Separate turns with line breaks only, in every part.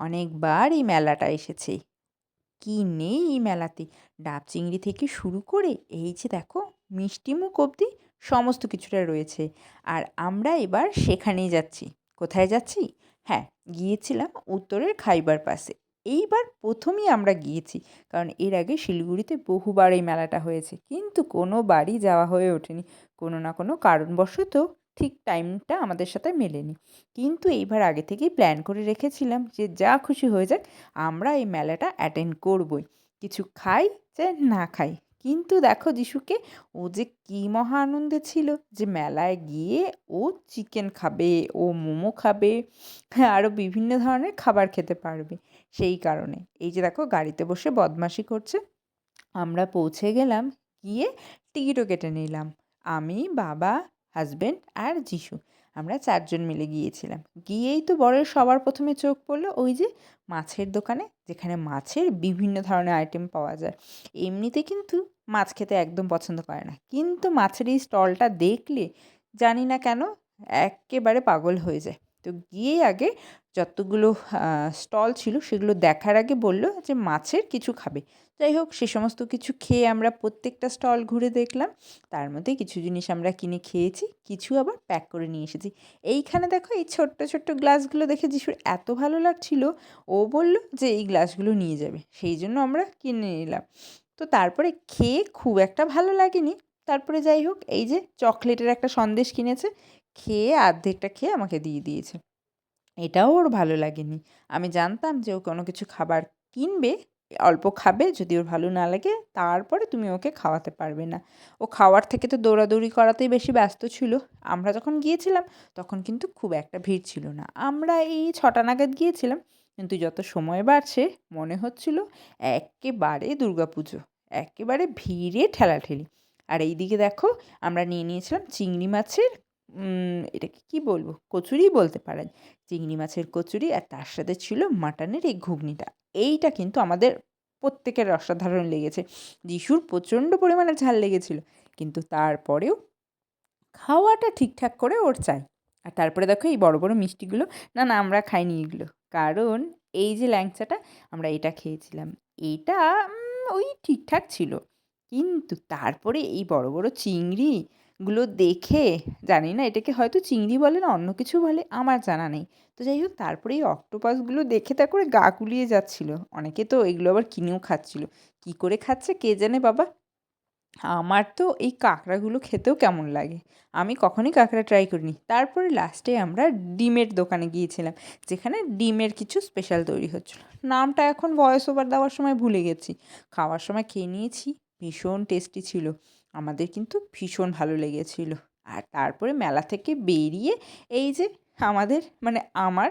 অনেকবার এই মেলাটা এসেছে। কি নেই এই মেলাতে? ডাব চিংড়ি থেকে শুরু করে এই যে দেখো, মিষ্টি মুখ অবধি সমস্ত কিছুটা রয়েছে। আর আমরা এবার সেখানেই যাচ্ছি। কোথায় যাচ্ছি? হ্যাঁ গিয়েছিলাম উত্তরের খাইবার পাশে এইবার প্রথমেই আমরা গিয়েছি, কারণ এর আগে শিলিগুড়িতে বহুবার এই মেলাটা হয়েছে। কিন্তু কোনো বারই যাওয়া হয়ে ওঠেনি। কোনো না কোনো কারণবশত ঠিক টাইমটা আমাদের সাথে মেলেনি। কিন্তু এইবার আগে থেকেই প্ল্যান করে রেখেছিলাম যে যা খুশি হয়ে যাক, আমরা এই মেলাটা অ্যাটেন্ড করবই। কিছু খাই যে না খাই। কিন্তু দেখো যিশুকে, ও যে কী মহা আনন্দে ছিল যে মেলায় গিয়ে ও চিকেন খাবে, ও মোমো খাবে আরও বিভিন্ন ধরনের খাবার খেতে পারবে। সেই কারণে এই যে দেখো গাড়িতে বসে বদমাশি করছে, আমরা পৌঁছে গেলাম, গিয়ে টিকিটও কেটে নিলাম। আমি, বাবা হাজব্যান্ড আর যিশু। আমরা চারজন মিলে গিয়েছিলাম। গিয়েই তো বরের সবার প্রথমে চোখ পড়ল ওই যে মাছের দোকানে, যেখানে মাছের বিভিন্ন ধরনের আইটেম পাওয়া যায়। এমনিতে কিন্তু মাছ খেতে একদম পছন্দ করে না। কিন্তু মাছের এই স্টলটা দেখলে জানি না কেন একেবারে পাগল হয়ে যায়। তো গিয়ে আগে যতগুলো স্টল ছিল সেগুলো দেখার আগে বলল যে মাছের কিছু খাবে। যাই হোক, সে সমস্ত কিছু খেয়ে আমরা প্রত্যেকটা স্টল ঘুরে দেখলাম। তার মধ্যে কিছু জিনিস আমরা কিনে খেয়েছি, কিছু আবার প্যাক করে নিয়ে এসেছি। এইখানে দেখো এই ছোট্ট ছোট্ট গ্লাসগুলো দেখে যিশুর এত ভালো লাগছিল, ও বলল যে এই গ্লাসগুলো নিয়ে যাবে। সেই জন্য আমরা কিনে নিলাম। তো তারপরে খেয়ে খুব একটা ভালো লাগেনি। তারপরে যাই হোক, এই যে চকলেটের একটা সন্দেশ কিনেছে খেয়ে অর্ধেকটা খেয়ে আমাকে দিয়ে দিয়েছে। এটাও ওর ভালো লাগেনি। আমি জানতাম যে ও কোনো কিছু খাবার কিনবে, অল্প খাবে, যদি ওর ভালো না লাগে তারপরে তুমি ওকে খাওয়াতে পারবে না। ও খাওয়ার থেকে তো দৌড়াদৌড়ি করাতেই বেশি ব্যস্ত ছিল। আমরা যখন গিয়েছিলাম তখন কিন্তু খুব একটা ভিড় ছিল না। আমরা এই ছটা নাগাদ গিয়েছিলাম, কিন্তু যত সময় বাড়ছে মনে হচ্ছিল একেবারে দুর্গাপুজো, একেবারে ভিড়ে ঠেলাঠেলি। আর এইদিকে দেখো আমরা নিয়ে নিয়েছিলাম চিংড়ি মাছের এটাকে কী বলব? কচুরি বলতে পারেন। চিংড়ি মাছের কচুরি আর তার সাথে ছিল মাটনের এই ঘুগনিটা। এইটা কিন্তু আমাদের প্রত্যেকের অসাধারণ লেগেছে। যিশুর প্রচণ্ড পরিমাণে ঝাল লেগেছিল। কিন্তু তারপরেও খাওয়াটা ঠিকঠাক করে ওর চাই। আর তারপরে দেখো এই বড় বড় মিষ্টিগুলো। না না, আমরা খাইনি এগুলো। কারণ এই যে ল্যাংচাটা, আমরা এটা খেয়েছিলাম। এটা ওই ঠিকঠাক ছিল। কিন্তু তারপরে এই বড় বড় চিংড়ি গুলো দেখে, জানি না, এটাকে হয়তো চিংড়ি বলে না, অন্য কিছু বলে, আমার জানা নেই। তো যাই হোক, তারপরে এই অক্টোপাসগুলো দেখে তা করে গা গুলিয়ে যাচ্ছিল। অনেকে তো এগুলো আবার কিনেও খাচ্ছিলো। কী করে খাচ্ছে কে জানে বাবা? আমার তো এই কাঁকড়াগুলো খেতেও কেমন লাগে। আমি কখনই কাঁকড়া ট্রাই করিনি। তারপরে লাস্টে আমরা ডিমের দোকানে গিয়েছিলাম, যেখানে ডিমের কিছু স্পেশাল তৈরি হচ্ছিল। নামটা এখন ভয়েস ওভার দেওয়ার সময় ভুলে গেছি। খাওয়ার সময় খেয়ে নিয়েছি, ভীষণ টেস্টি ছিল। আমাদের কিন্তু ভীষণ ভালো লেগেছিলো। আর তারপরে মেলা থেকে বেরিয়ে এই যে আমাদের মানে আমার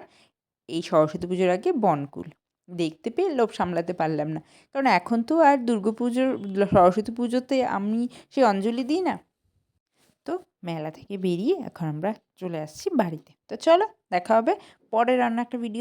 এই সরস্বতী পুজোর আগে বনকুল। দেখতে পেয়ে লোভ সামলাতে পারলাম না। কারণ এখন তো আর দুর্গা পুজোর, সরস্বতী পুজোতে আমি সেই অঞ্জলি দিই না। তো মেলা থেকে বেরিয়ে এখন আমরা চলে আসছি বাড়িতে। তো চলো, দেখা হবে পরে রান্না একটা ভিডিও